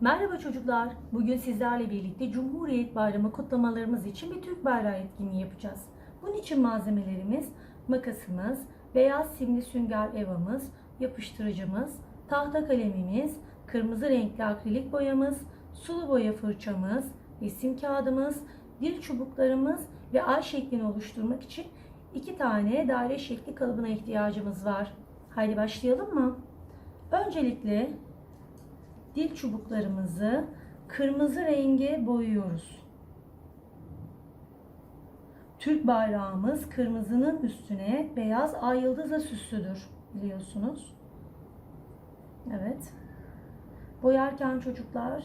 Merhaba çocuklar. Bugün sizlerle birlikte Cumhuriyet Bayramı kutlamalarımız için bir Türk bayrağı etkinliği yapacağız. Bunun için malzemelerimiz makasımız, beyaz simli sünger evamız, yapıştırıcımız, tahta kalemimiz, kırmızı renkli akrilik boyamız, sulu boya fırçamız, resim kağıdımız, dil çubuklarımız ve ay şeklini oluşturmak için iki tane daire şekli kalıbına ihtiyacımız var. Haydi başlayalım mı? Öncelikle dil çubuklarımızı kırmızı renge boyuyoruz. Türk bayrağımız kırmızının üstüne beyaz ay yıldızla süslüdür biliyorsunuz. Evet. Boyarken çocuklar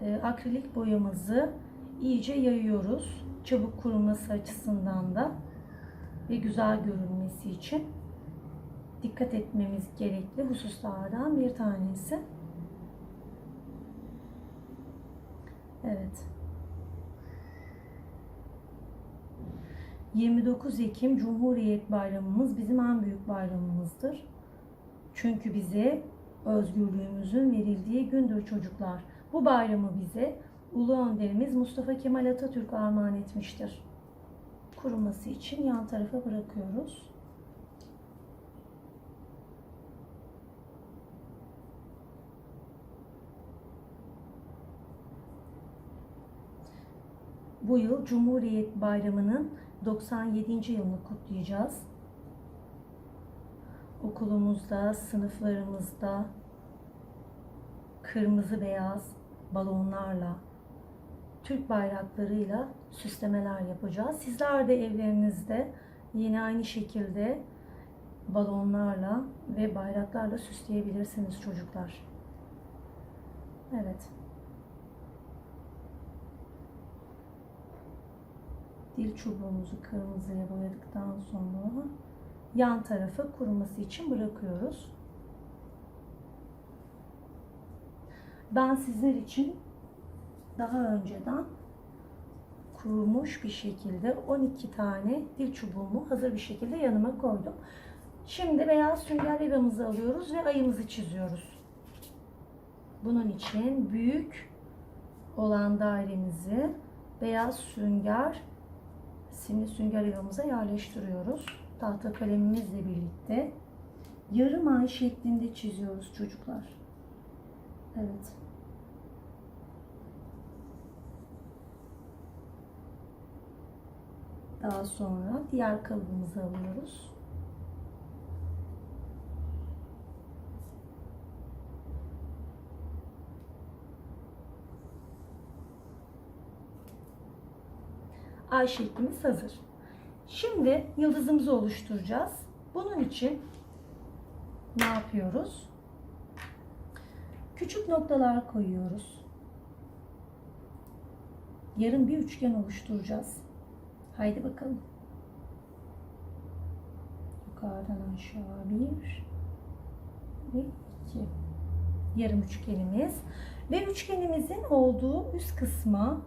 e, akrilik boyamızı iyice yayıyoruz. Çabuk kuruması açısından da ve güzel görünmesi için dikkat etmemiz gerekli hususlardan bir tanesi. Evet. 29 Ekim Cumhuriyet Bayramımız bizim en büyük bayramımızdır. Çünkü bize özgürlüğümüzün verildiği gündür çocuklar. Bu bayramı bize Ulu Önderimiz Mustafa Kemal Atatürk armağan etmiştir. Kuruması için yan tarafa bırakıyoruz. Bu yıl Cumhuriyet Bayramı'nın 97. yılını kutlayacağız. Okulumuzda, sınıflarımızda kırmızı beyaz balonlarla, Türk bayraklarıyla süslemeler yapacağız. Sizler de evlerinizde yine aynı şekilde balonlarla ve bayraklarla süsleyebilirsiniz çocuklar. Evet. Dil çubuğumuzu kırmızıya boyadıktan sonra yan tarafı kuruması için bırakıyoruz. Ben sizler için daha önceden kurumuş bir şekilde 12 tane dil çubuğumu hazır bir şekilde yanıma koydum. Şimdi beyaz sünger evamızı alıyoruz ve ayımızı çiziyoruz. Bunun için büyük olan dairemizi beyaz sünger simli sünger yuvamıza yerleştiriyoruz. Tahta kalemimizle birlikte yarım ay şeklinde çiziyoruz çocuklar. Evet. Daha sonra diğer kalıbımızı alıyoruz. Ay şeklimiz hazır. Şimdi yıldızımızı oluşturacağız. Bunun için ne yapıyoruz? Küçük noktalar koyuyoruz. Yarım bir üçgen oluşturacağız. Haydi bakalım. Yukarıdan aşağı bir ve iki. Yarım üçgenimiz ve üçgenimizin olduğu üst kısma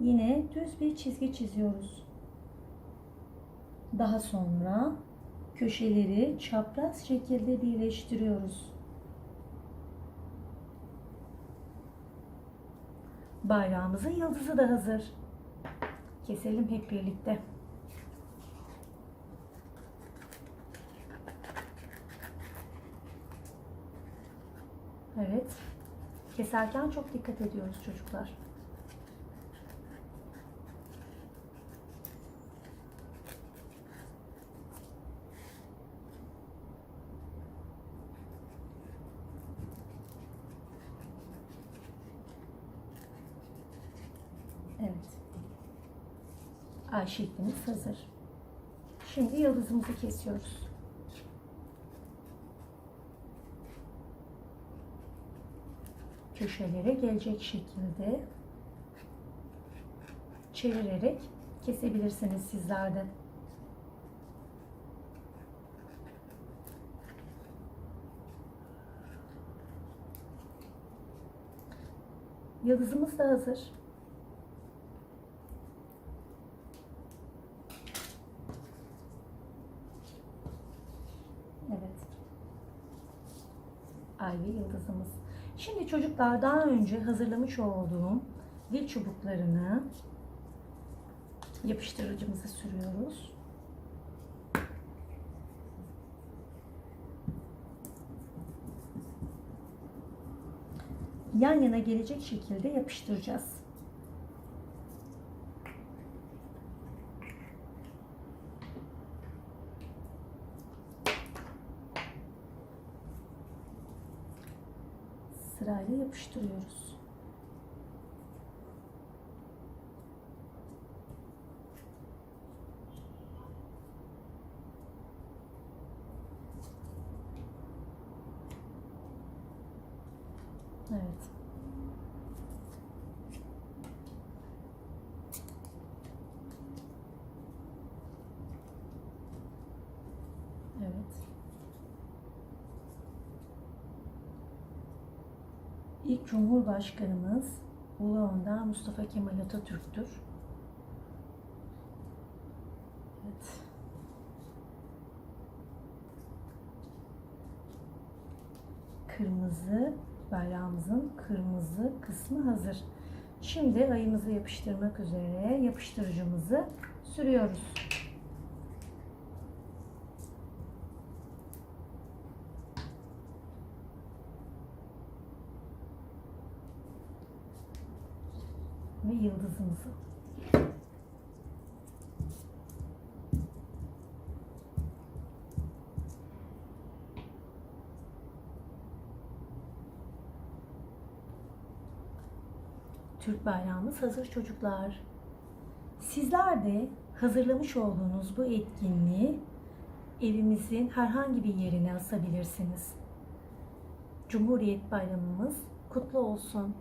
yine düz bir çizgi çiziyoruz. Daha sonra köşeleri çapraz şekilde birleştiriyoruz. Bayrağımızın yıldızı da hazır. Keselim hep birlikte. Evet. Keserken çok dikkat ediyoruz çocuklar. Evet. Ay şeklimiz hazır. Şimdi yıldızımızı kesiyoruz. Köşelere gelecek şekilde çevirerek kesebilirsiniz sizler de. Yıldızımız da hazır. Evet. Ay yıldızımız. Şimdi çocuklar daha önce hazırlamış olduğum dil çubuklarını yapıştırıcımıza sürüyoruz. Yan yana gelecek şekilde yapıştıracağız. Sırayla yapıştırıyoruz. Evet. İlk Cumhurbaşkanımız Ulu Önder Mustafa Kemal Atatürk'tür. Evet. Kırmızı bayrağımızın kırmızı kısmı hazır. Şimdi ayımızı yapıştırmak üzere yapıştırıcımızı sürüyoruz. Yıldızımızı. Türk bayrağımız hazır çocuklar. Sizler de hazırlamış olduğunuz bu etkinliği evimizin herhangi bir yerine asabilirsiniz. Cumhuriyet Bayramımız kutlu olsun.